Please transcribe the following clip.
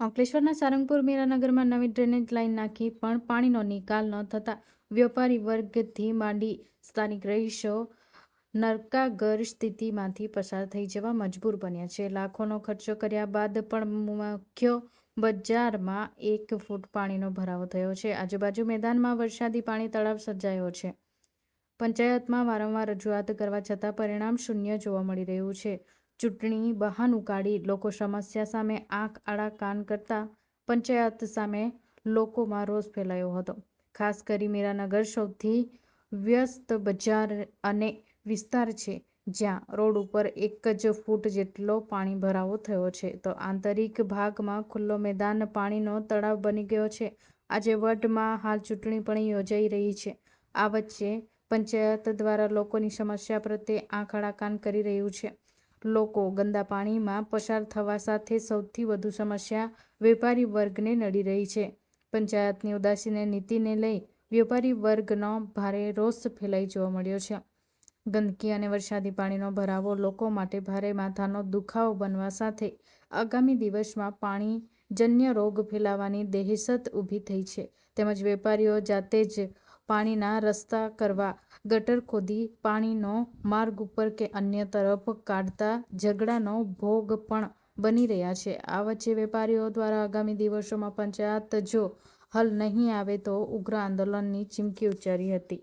અંકલેશ્વરના સારંગપુર મીરાનગરમાં નવી drainage line નાખી પણ પાણીનો નિકાલ ન થતાં વેપારી વર્ગથી માંડી સ્થાનિક રહીશો નરકાગર સ્થિતિમાંથી પસાર થઈ જવા મજબૂર બન્યા છે. લાખોનો ખર્ચો કર્યા બાદ પણ મુખ્ય બજારમાં એક ફૂટ પાણીનો ભરાવો થયો છે. આજુબાજુ મેદાનમાં વરસાદી પાણી તળાવ સર્જાયો છે. પંચાયતમાં વારંવાર રજૂઆત કરવા છતાં પરિણામ શૂન્ય જોવા મળી રહ્યું છે. ચૂંટણી બહાનું કાઢી લોકો સમસ્યા સામે આંખ આડા કાન કરતા પંચાયત સામે લોકોમાં રોષ ફેલાયો હતો. ખાસ કરી મીરાનગર સૌથી વ્યસ્ત બજાર અને વિસ્તાર છે, જ્યાં રોડ ઉપર એક જ ફૂટ જેટલો પાણી ભરાવો થયો છે. તો આંતરિક ભાગમાં ખુલ્લો મેદાન પાણીનો તળાવ બની ગયો છે. આજે વડમાં હાલ ચૂંટણી પણ યોજાઈ રહી છે. આ વચ્ચે પંચાયત દ્વારા લોકોની સમસ્યા પ્રત્યે આંખ આડા કાન કરી રહ્યું છે. લોકો ગંદા પાણીમાં પસાર થવા સાથે સૌથી વધુ સમસ્યા વેપારી વર્ગને નડી રહી છે. પંચાયતની ઉદાસીને નીતિને લઈ વેપારી વર્ગનો ભારે રોષ ફેલાઈ જોવા મળ્યો છે. ગંદકી અને વરસાદી પાણીનો ભરાવો લોકો માટે ભારે માથાનો દુખાવો બનવા સાથે આગામી દિવસમાં પાણીજન્ય રોગ ફેલાવાની દહેશત ઊભી થઈ છે. તેમજ વેપારીઓ જાતે જ પાણીના રસ્તા કરવા. ગટર ખોદી, પાણીનો માર્ગ ઉપર કે અન્ય તરફ કાઢતા ઝઘડાનો ભોગ પણ બની રહ્યા છે. આ વચ્ચે વેપારીઓ દ્વારા આગામી દિવસોમાં પંચાયત જો હલ નહીં આવે તો ઉગ્ર આંદોલનની ચીમકી ઉચ્ચારી હતી.